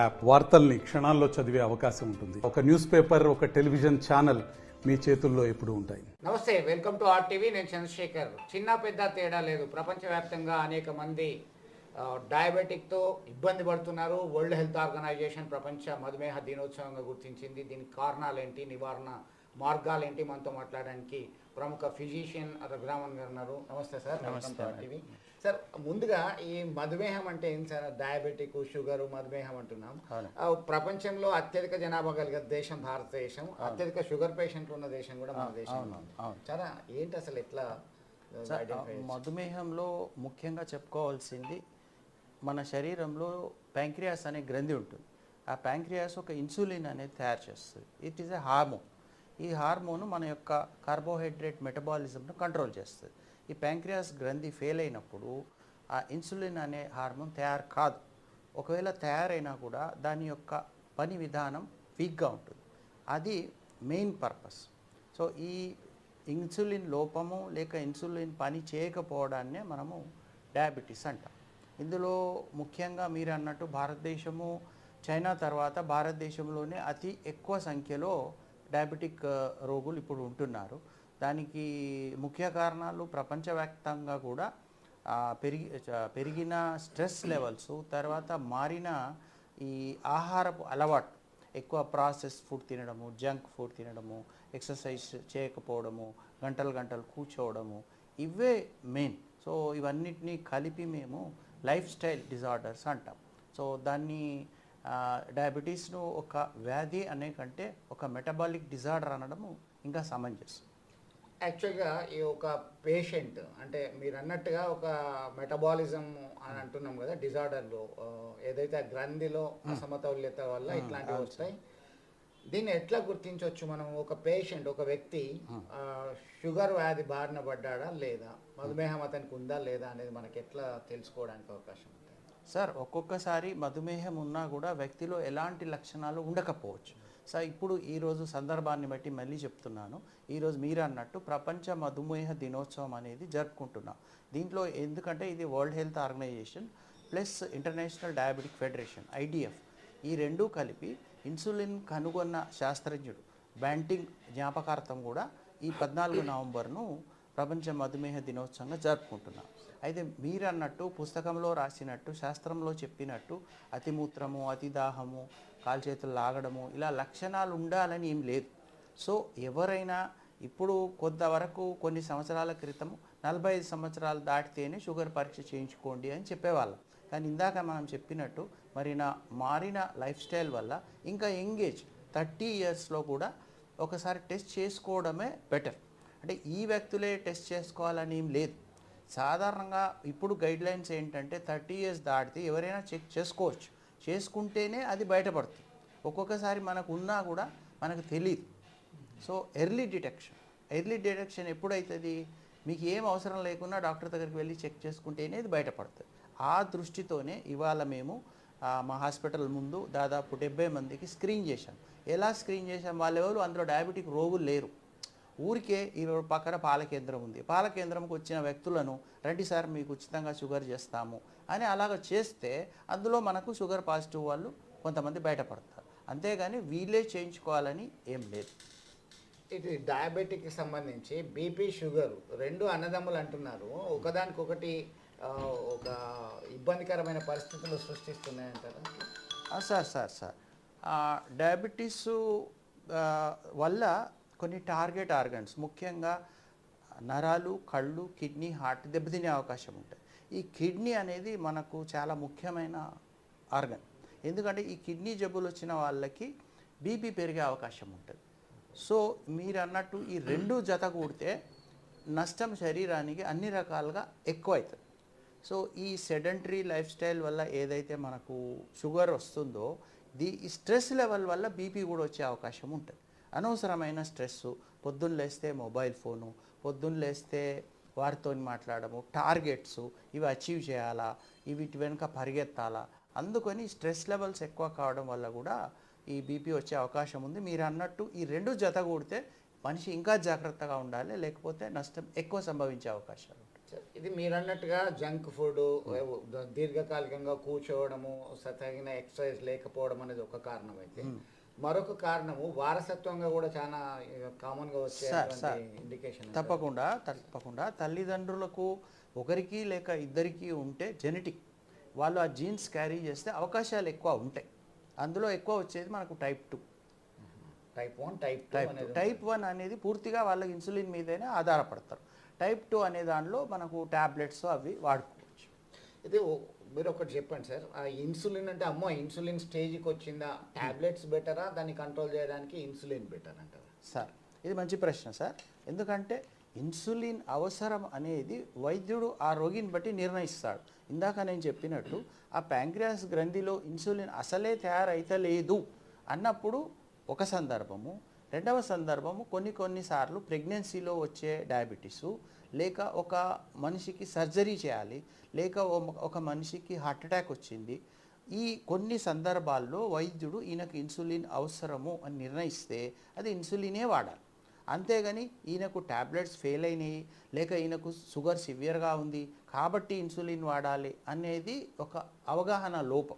App వార్తల్ని క్షణాల్లో చదివే అవకాశం ఉంటుంది. ఒక న్యూస్ పేపర్ ఒక టెలివిజన్ ఛానల్ మీ చేతుల్లో ఎప్పుడు ఉంటాయి. నమస్తే వెల్కమ్ టు ఆర్ టీవీ. నేను చంద్రశేఖర్. చిన్న పెద్ద తేడా లేదు. ప్రపంచవ్యాప్తంగా అనేక మంది డయాబెటిక్తో ఇబ్బంది పడుతున్నారు. వరల్డ్ హెల్త్ ఆర్గనైజేషన్ ప్రపంచ మధుమేహ దినోత్సవంగా గుర్తించింది. దీనికి కారణాలు ఏంటి నివారణ మార్గాలు ఏంటి మనతో మాట్లాడడానికి ప్రముఖ ఫిజిషియన్ రఘురామన్ గారు ఉన్నారు. నమస్తే సార్. టీవీ సార్ ముందుగా ఈ మధుమేహం అంటే ఏం సార్? డయాబెటిక్ షుగర్ మధుమేహం అంటున్నాం. ప్రపంచంలో అత్యధిక జనాభా కలిగే దేశం భారతదేశం. అత్యధిక షుగర్ పేషెంట్లు ఉన్న దేశం కూడా మన దేశం. చాలా ఏంటి అసలు ఎట్లా మధుమేహంలో ముఖ్యంగా చెప్పుకోవాల్సింది మన శరీరంలో ప్యాంక్రియాస్ అనే గ్రంథి ఉంటుంది. ఆ ప్యాంక్రియాస్ ఒక ఇన్సులిన్ అనేది తయారు చేస్తుంది. ఇట్ ఈస్ ఎ హార్మోన్ ఈ హార్మోన్ మన యొక్క కార్బోహైడ్రేట్ మెటబాలిజంను కంట్రోల్ చేస్తుంది. ఈ ప్యాంక్రియాస్ గ్రంథి ఫెయిల్ అయినప్పుడు ఆ ఇన్సులిన్ అనే హార్మోన్ తయారు కాదు. ఒకవేళ తయారైనా కూడా దాని యొక్క పని విధానం వీక్గా ఉంటుంది. అది మెయిన్ పర్పస్. సో ఈ ఇన్సులిన్ లోపము లేక ఇన్సులిన్ పని చేయకపోవడాన్నే మనము డయాబెటీస్ అంటాం. ఇందులో ముఖ్యంగా మీరు అన్నట్టు భారతదేశము చైనా తర్వాత భారతదేశంలోనే అతి ఎక్కువ సంఖ్యలో డయాబెటిక్ రోగులు ఇప్పుడు ఉంటున్నారు. దానికి ముఖ్య కారణాలు ప్రపంచవ్యాప్తంగా కూడా పెరిగి పెరిగిన స్ట్రెస్ లెవెల్స్ తర్వాత మారిన ఈ ఆహారపు అలవాటు ఎక్కువ ప్రాసెస్ ఫుడ్ తినడము జంక్ ఫుడ్ తినడము ఎక్సర్సైజ్ చేయకపోవడము గంటలు గంటలు కూర్చోవడము ఇవే మెయిన్. సో ఇవన్నిటినీ కలిపి మేము లైఫ్ స్టైల్ డిజార్డర్స్ అంటాం. సో దాన్ని డయాబెటీస్ను ఒక వ్యాధి అనే కంటే ఒక మెటబాలిక్ డిజార్డర్ అనడము ఇంకా సమంజసం యాక్చువల్గా ఈ ఒక పేషెంట్ అంటే మీరు అన్నట్టుగా ఒక మెటబాలిజం అని అంటున్నాం కదా డిజార్డర్లో ఏదైతే గ్రంథిలో అసమతౌల్యత వల్ల ఇట్లాంటివి వస్తాయి. దీన్ని ఎట్లా గుర్తించవచ్చు మనం? ఒక పేషెంట్ ఒక వ్యక్తి షుగర్ వ్యాధి బారిన పడ్డాడా లేదా? మధుమేహం అతనికి ఉందా లేదా అనేది మనకి ఎట్లా తెలుసుకోవడానికి అవకాశం ఉంటుంది? సార్ ఒక్కొక్కసారి మధుమేహం ఉన్నా కూడా వ్యక్తిలో ఎలాంటి లక్షణాలు ఉండకపోవచ్చు. సార్ ఇప్పుడు ఈరోజు సందర్భాన్ని బట్టి మళ్ళీ చెప్తున్నాను. ఈరోజు మీరు అన్నట్టు ప్రపంచ మధుమేహ దినోత్సవం అనేది జరుపుకుంటున్నాం. దీంట్లో ఎందుకంటే ఇది world health organization plus international diabetic federation IDF ఈ రెండూ కలిపి ఇన్సులిన్ కనుగొన్న శాస్త్రజ్ఞుడు బ్యాంటింగ్ జ్ఞాపకార్థం కూడా ఈ పద్నాలుగు నవంబర్ను ప్రపంచ మధుమేహ దినోత్సవంగా జరుపుకుంటున్నాం. అయితే మీరు అన్నట్టు పుస్తకంలో రాసినట్టు శాస్త్రంలో చెప్పినట్టు అతిమూత్రము అతి దాహము కాల్చేతులు లాగడము ఇలా లక్షణాలు ఉండాలని ఏం లేదు. సో ఎవరైనా ఇప్పుడు కొంతవరకు కొన్ని సంవత్సరాల క్రితం నలభై ఐదు సంవత్సరాలు దాటితేనే షుగర్ పరీక్ష చేయించుకోండి అని చెప్పేవాళ్ళం. కానీ ఇందాక మనం చెప్పినట్టు మరి నా మారిన లైఫ్ స్టైల్ వల్ల ఇంకా ఎంగేజ్ థర్టీ ఇయర్స్లో కూడా ఒకసారి టెస్ట్ చేసుకోవడమే బెటర్. అంటే ఈ వ్యక్తులే టెస్ట్ చేసుకోవాలని ఏం లేదు. సాధారణంగా ఇప్పుడు గైడ్లైన్స్ ఏంటంటే థర్టీ ఇయర్స్ దాటితే ఎవరైనా చెక్ చేసుకోవచ్చు. చేసుకుంటేనే అది బయటపడుతుంది. ఒక్కొక్కసారి మనకు ఉన్నా కూడా మనకు తెలియదు so early detection. Early detection ఎప్పుడైతుంది? మీకు ఏం అవసరం లేకున్నా డాక్టర్ దగ్గరికి వెళ్ళి చెక్ చేసుకుంటేనే ఇది బయటపడుతుంది. ఆ దృష్టితోనే ఇవాళ మేము మా హాస్పిటల్ ముందు దాదాపు డెబ్బై మందికి స్క్రీన్ చేశాం. ఎలా స్క్రీన్ చేశాం? వాళ్ళెవరు? అందులో డయాబెటిక్ రోగులు లేరు. ఊరికే ఈ పక్కన పాల కేంద్రం ఉంది. పాల కేంద్రంకి వచ్చిన వ్యక్తులను రండి సార్ మీకు ఉచితంగా షుగర్ చేస్తాము అని అలాగ చేస్తే అందులో మనకు షుగర్ పాజిటివ్ వాళ్ళు కొంతమంది బయటపడతారు. అంతేగాని వీళ్ళే చేయించుకోవాలని ఏం లేదు. ఇది డయాబెటిక్ సంబంధించి బీపీ షుగర్ రెండు అన్నదమ్ములు అంటున్నారు. ఒకదానికొకటి ఒక ఇబ్బందికరమైన పరిస్థితులు సృష్టిస్తున్నాయంటారా? Sir sir sir. డయాబెటీస్ వల్ల కొన్ని టార్గెట్ ఆర్గన్స్ ముఖ్యంగా నరాలు కళ్ళు కిడ్నీ హార్ట్ దెబ్బతినే అవకాశం ఉంటుంది ఈ కిడ్నీ అనేది మనకు చాలా ముఖ్యమైన ఆర్గన్. ఎందుకంటే ఈ కిడ్నీ జబ్బులు వచ్చిన వాళ్ళకి బీపీ పెరిగే అవకాశం ఉంటుంది. సో మీరు అన్నట్టు ఈ రెండు జత కూడితే నష్టం శరీరానికి అన్ని రకాలుగా ఎక్కువ అవుతుంది సో ఈ సెడెంటరీ లైఫ్ స్టైల్ వల్ల ఏదైతే మనకు షుగర్ వస్తుందో ది ఈ స్ట్రెస్ లెవెల్ వల్ల బీపీ కూడా వచ్చే అవకాశం ఉంటుంది. అనవసరమైన స్ట్రెస్ పొద్దున్న లేస్తే మొబైల్ ఫోను పొద్దున్న లేస్తే వారితో మాట్లాడము టార్గెట్స్ ఇవి అచీవ్ చేయాలా ఇవి వెనుక పరిగెత్తాలా అందుకని స్ట్రెస్ లెవెల్స్ ఎక్కువ కావడం వల్ల కూడా ఈ బీపీ వచ్చే అవకాశం ఉంది. మీరు అన్నట్టు ఈ రెండు జత కూడితే మనిషి ఇంకా జాగ్రత్తగా ఉండాలి లేకపోతే నష్టం ఎక్కువ సంభవించే అవకాశాలు ఇది మీరు అన్నట్టుగా జంక్ ఫుడ్ దీర్ఘకాలికంగా కూర్చోవడము తగిన ఎక్సర్సైజ్ లేకపోవడం అనేది ఒక కారణం అయితే మరొక కారణము వారసత్వంగా కూడా చాలా కామన్గా సార్, సార్. వచ్చే ఇండికేషన్ తప్పకుండా తప్పకుండా. తల్లిదండ్రులకు ఒకరికి లేక ఇద్దరికి ఉంటే జెనెటిక్ వాళ్ళు ఆ జీన్స్ క్యారీ చేస్తే అవకాశాలు ఎక్కువ ఉంటాయి. అందులో ఎక్కువ వచ్చేది మనకు type two type one type type type one అనేది పూర్తిగా వాళ్ళకి ఇన్సులిన్ మీదనే ఆధారపడతారు. టైప్ టూ అనే దానిలో మనకు ట్యాబ్లెట్స్ అవి వాడుకోవచ్చు. ఇది మీరు ఒకటి చెప్పండి సార్. ఆ ఇన్సులిన్ అంటే అమ్మో ఇన్సులిన్ స్టేజ్కి వచ్చిందా? టాబ్లెట్స్ బెటరా? దాన్ని కంట్రోల్ చేయడానికి ఇన్సులిన్ బెటర్ అంటారా. సార్ ఇది మంచి ప్రశ్న సార్. ఎందుకంటే ఇన్సులిన్ అవసరం అనేది వైద్యుడు ఆ రోగిని బట్టి నిర్ణయిస్తాడు. ఇందాక నేను చెప్పినట్టు ఆ ప్యాంక్రియాస్ గ్రంథిలో ఇన్సులిన్ అసలే తయారైతలేదు అన్నప్పుడు ఒక సందర్భము రెండవ సందర్భము కొన్ని కొన్నిసార్లు ప్రెగ్నెన్సీలో వచ్చే డయాబెటీసు లేక ఒక మనిషికి సర్జరీ చేయాలి లేక ఓ- ఒక మనిషికి హార్ట్ అటాక్ వచ్చింది ఈ కొన్ని సందర్భాల్లో వైద్యుడు ఈయనకు ఇన్సులిన్ అవసరము అని నిర్ణయిస్తే అది ఇన్సులినే వాడాలి. అంతేగాని ఈయనకు ట్యాబ్లెట్స్ ఫెయిల్ అయినాయి లేక ఈయనకు షుగర్ సివియర్గా ఉంది కాబట్టి ఇన్సులిన్ వాడాలి అనేది ఒక అవగాహన లోపం.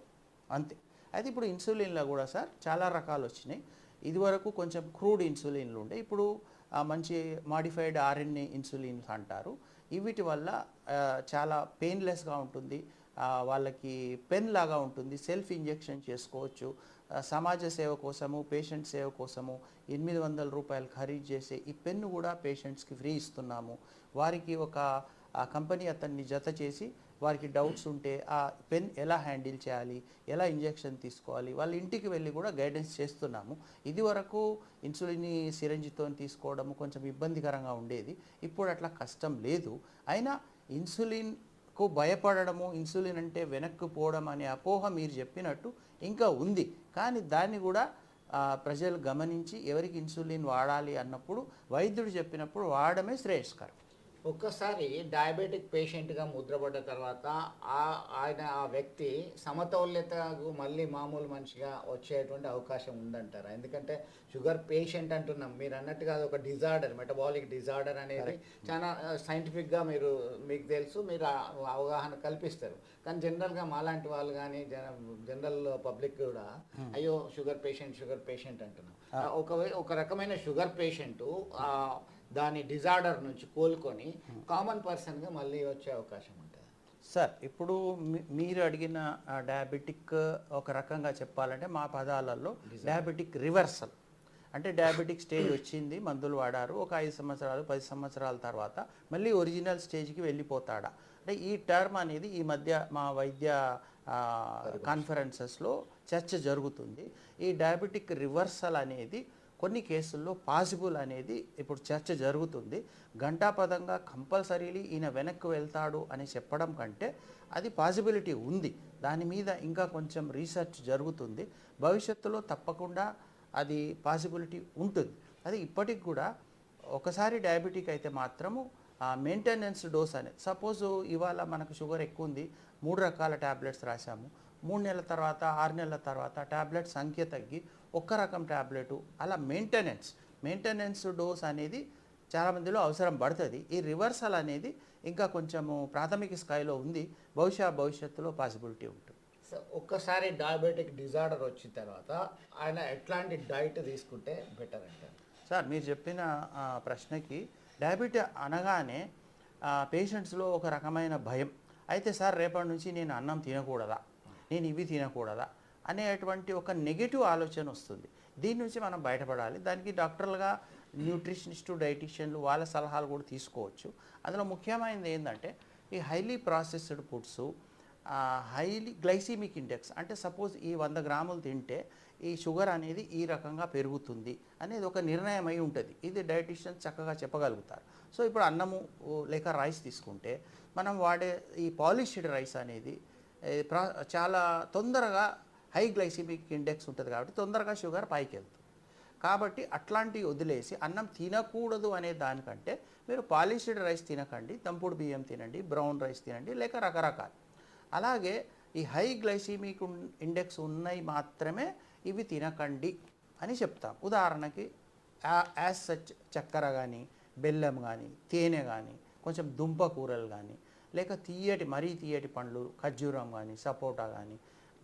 అంతే. అయితే ఇప్పుడు ఇన్సులిన్లో కూడా సార్ చాలా రకాలు వచ్చినాయి. ఇదివరకు కొంచెం క్రూడ్ ఇన్సులిన్లు ఉండే ఇప్పుడు మంచి మాడిఫైడ్ ఆర్ఎన్ఏ ఇన్సులిన్స్ అంటారు. వీటి వల్ల చాలా పెయిన్లెస్గా ఉంటుంది. వాళ్ళకి పెన్ లాగా ఉంటుంది. సెల్ఫ్ ఇంజెక్షన్ చేసుకోవచ్చు. సమాజ సేవ కోసము పేషెంట్ సేవ కోసము ఎనిమిది వందల రూపాయలు ఖరీదు చేసే ఈ పెన్ను కూడా పేషెంట్స్కి ఫ్రీ ఇస్తున్నాము. వారికి ఒక కంపెనీ అతన్ని జత చేసి వారికి డౌట్స్ ఉంటే ఆ పెన్ ఎలా హ్యాండిల్ చేయాలి ఎలా ఇంజెక్షన్ తీసుకోవాలి వాళ్ళ ఇంటికి వెళ్ళి కూడా గైడెన్స్ చేస్తున్నాము. ఇది వరకు ఇన్సులిన్ సిరంజితో తీసుకోవడం కొంచెం ఇబ్బందికరంగా ఉండేది. ఇప్పుడు అట్లా కష్టం లేదు. అయినా ఇన్సులిన్కు భయపడడము ఇన్సులిన్ అంటే వెనక్కి పోవడం అనే అపోహ మీరు చెప్పినట్టు ఇంకా ఉంది. కానీ దాన్ని కూడా ప్రజలు గమనించి ఎవరికి ఇన్సులిన్ వాడాలి అన్నప్పుడు వైద్యుడు చెప్పినప్పుడు వాడడమే శ్రేయస్కరం. ఒక్కసారి డయాబెటిక్ పేషెంట్గా ముద్రపడ్డ తర్వాత ఆ ఆయన ఆ వ్యక్తి సమతౌల్యతకు మళ్ళీ మామూలు మనిషిగా వచ్చేటువంటి అవకాశం ఉందంటారా? ఎందుకంటే షుగర్ పేషెంట్ అంటున్నాం. మీరు అన్నట్టుగా అది ఒక డిజార్డర్ మెటబాలిక్ డిజార్డర్ అనేది చాలా సైంటిఫిక్గా మీరు మీకు తెలుసు మీరు అవగాహన కల్పిస్తారు. కానీ జనరల్గా మాలాంటి వాళ్ళు కానీ జనరల్ పబ్లిక్ కూడా అయ్యో షుగర్ పేషెంట్ షుగర్ పేషెంట్ అంటున్నాం. ఒక ఒక రకమైన షుగర్ పేషెంట్ దాని డిజార్డర్ నుంచి కోలుకొని కామన్ పర్సన్గా మళ్ళీ వచ్చే అవకాశం ఉంటుంది. సార్ ఇప్పుడు మీ- మీరు అడిగిన డయాబెటిక్ ఒక రకంగా చెప్పాలంటే మా పదాలలో డయాబెటిక్ రివర్సల్ అంటే డయాబెటిక్ స్టేజ్ వచ్చింది మందులు వాడారు ఒక ఐదు సంవత్సరాలు పది సంవత్సరాల తర్వాత మళ్ళీ ఒరిజినల్ స్టేజ్కి వెళ్ళిపోతాడా? అంటే ఈ టర్మ్ అనేది ఈ మధ్య మా వైద్య కాన్ఫరెన్సెస్లో చర్చ జరుగుతుంది. ఈ డయాబెటిక్ రివర్సల్ అనేది కొన్ని కేసుల్లో పాసిబుల్ అనేది ఇప్పుడు చర్చ జరుగుతుంది. గంటాపదంగా కంపల్సరీలీ ఈయన వెనక్కి వెళ్తాడు అని చెప్పడం కంటే అది పాసిబిలిటీ ఉంది. దాని మీద ఇంకా కొంచెం రీసెర్చ్ జరుగుతుంది. భవిష్యత్తులో తప్పకుండా అది పాసిబిలిటీ ఉంటుంది. అది ఇప్పటికి కూడా ఒకసారి డయాబెటిక్ అయితే మాత్రము మెయింటెనెన్స్ డోస్ అనేది సపోజ్ ఇవాళ మనకు షుగర్ ఎక్కువ ఉంది మూడు రకాల ట్యాబ్లెట్స్ రాసాము మూడు నెలల తర్వాత ఆరు నెలల తర్వాత ట్యాబ్లెట్ సంఖ్య తగ్గి ఒక్క రకం ట్యాబ్లెట్ అలా మెయింటెనెన్స్ మెయింటెనెన్స్ డోస్ అనేది చాలా మందిలో అవసరం పడుతుంది. ఈ రివర్సల్ అనేది ఇంకా కొంచెము ప్రాథమిక స్థాయిలో ఉంది. బహుశా భవిష్యత్తులో పాసిబిలిటీ ఉంటుంది. ఒక్కసారి డయాబెటిక్ డిజార్డర్ వచ్చిన తర్వాత ఆయన ఎట్లాంటి డైట్ తీసుకుంటే బెటర్ అంటారు? సార్ మీరు చెప్పిన ప్రశ్నకి డయాబెటీ అనగానే పేషెంట్స్లో ఒక రకమైన భయం. అయితే సార్ రేపటి నుంచి నేను అన్నం తినకూడదా? నేను ఇవి తినకూడదా అనేటువంటి ఒక నెగిటివ్ ఆలోచన వస్తుంది. దీని నుంచి మనం బయటపడాలి. దానికి డాక్టర్లుగా న్యూట్రిషనిస్టు డైటీషియన్లు వాళ్ళ సలహాలు కూడా తీసుకోవచ్చు. అందులో ముఖ్యమైనది ఏంటంటే ఈ highly processed foods highly glycemic index అంటే సపోజ్ ఈ వంద గ్రాములు తింటే ఈ షుగర్ అనేది ఈ రకంగా పెరుగుతుంది అనేది ఒక నిర్ణయం అయి ఉంటుంది. ఇది డైటిషియన్ చక్కగా చెప్పగలుగుతారు. సో ఇప్పుడు అన్నము లేక రైస్ తీసుకుంటే మనం వాడే ఈ పాలిష్డ్ రైస్ అనేది చాలా తొందరగా హై గ్లైసిమిక్ ఇండెక్స్ ఉంటుంది కాబట్టి తొందరగా షుగర్ పైకి వెళ్తుంది. కాబట్టి అట్లాంటివి వదిలేసి అన్నం తినకూడదు అనే దానికంటే మీరు పాలిష్డ్ రైస్ తినకండి తంపుడు బియ్యం తినండి బ్రౌన్ రైస్ తినండి లేక రకరకాలు. అలాగే ఈ హై గ్లైసిమిక్ ఇండెక్స్ ఉన్నాయి మాత్రమే ఇవి తినకండి అని చెప్తాం. ఉదాహరణకి యాజ్ సచ్ చక్కెర కానీ బెల్లం కానీ తేనె కానీ కొంచెం దుంప కూరలు కానీ లేక తీయటి మరీ తీయటి పండ్లు ఖర్జూరం కానీ సపోటా కానీ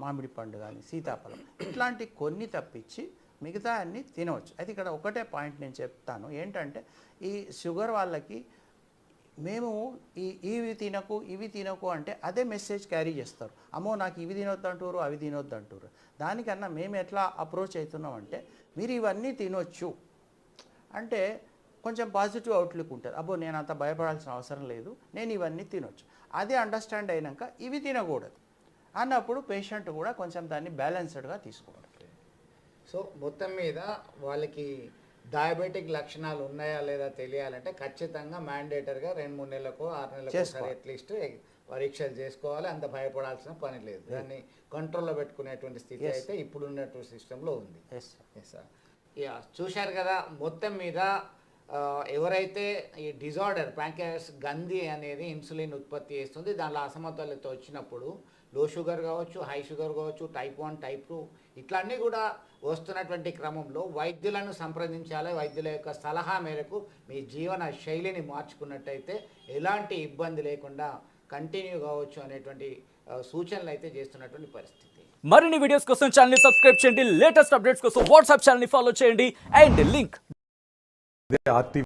మామిడి పండు కానీ సీతాఫలం ఇట్లాంటి కొన్ని తప్పించి మిగతా అన్ని తినవచ్చు. అయితే ఇక్కడ ఒకటే పాయింట్ నేను చెప్తాను. ఏంటంటే ఈ షుగర్ వాళ్ళకి మేము ఈ ఇవి తినకు ఇవి తినకు అంటే అదే మెసేజ్ క్యారీ చేస్తారు. అమ్మో నాకు ఇవి తినొద్దు అంటారు అవి తినొద్దు అంటారు దానికన్నా మేము ఎట్లా అప్రోచ్ అవుతున్నాం అంటే మీరు ఇవన్నీ తినొచ్చు. అంటే కొంచెం పాజిటివ్ అవుట్లుక్ ఉంటుంది అబ్బో నేను అంత భయపడాల్సిన అవసరం లేదు. నేను ఇవన్నీ తినొచ్చు. అదే అండర్స్టాండ్ అయినాక ఇవి తినకూడదు. అన్నప్పుడు పేషెంట్ కూడా కొంచెం దాన్ని బ్యాలెన్స్డ్గా తీసుకోవాలి. సో మొత్తం మీద వాళ్ళకి డయాబెటిక్ లక్షణాలు ఉన్నాయా లేదా తెలియాలంటే ఖచ్చితంగా మ్యాండేటర్గా రెండు మూడు నెలలకు ఆరు నెలలకు. అట్లీస్ట్ పరీక్షలు చేసుకోవాలి. అంత భయపడాల్సిన పని లేదు. దాన్ని కంట్రోల్లో పెట్టుకునేటువంటి స్థితి. అయితే ఇప్పుడు ఉన్నటువంటి సిస్టంలో ఉంది. చూశారు కదా మొత్తం మీద ఎవరైతే ఈ డిజార్డర్ ప్యాంకాస్ గంది అనేది ఇన్సులిన్ ఉత్పత్తి చేస్తుంది దానిలో అసమతుల్యత వచ్చినప్పుడు లో షుగర్ కావచ్చు హై షుగర్ కావచ్చు టైప్ వన్ టైప్ టూ ఇట్లన్నీ కూడా వస్తున్నటువంటి క్రమంలో వైద్యులను సంప్రదించాలి. వైద్యుల యొక్క సలహా మేరకు మీ జీవన శైలిని మార్చుకున్నట్టయితే ఎలాంటి ఇబ్బంది లేకుండా కంటిన్యూ కావచ్చు అనేటువంటి సూచనలు అయితే చేస్తున్నటువంటి పరిస్థితి. మరిన్ని వీడియోస్ కోసం ఛానల్ సబ్స్క్రైబ్ చేయండి. లేటెస్ట్ అప్డేట్స్ కోసం వాట్సాప్ ఛానల్ని ఫాలో చేయండి. And link they are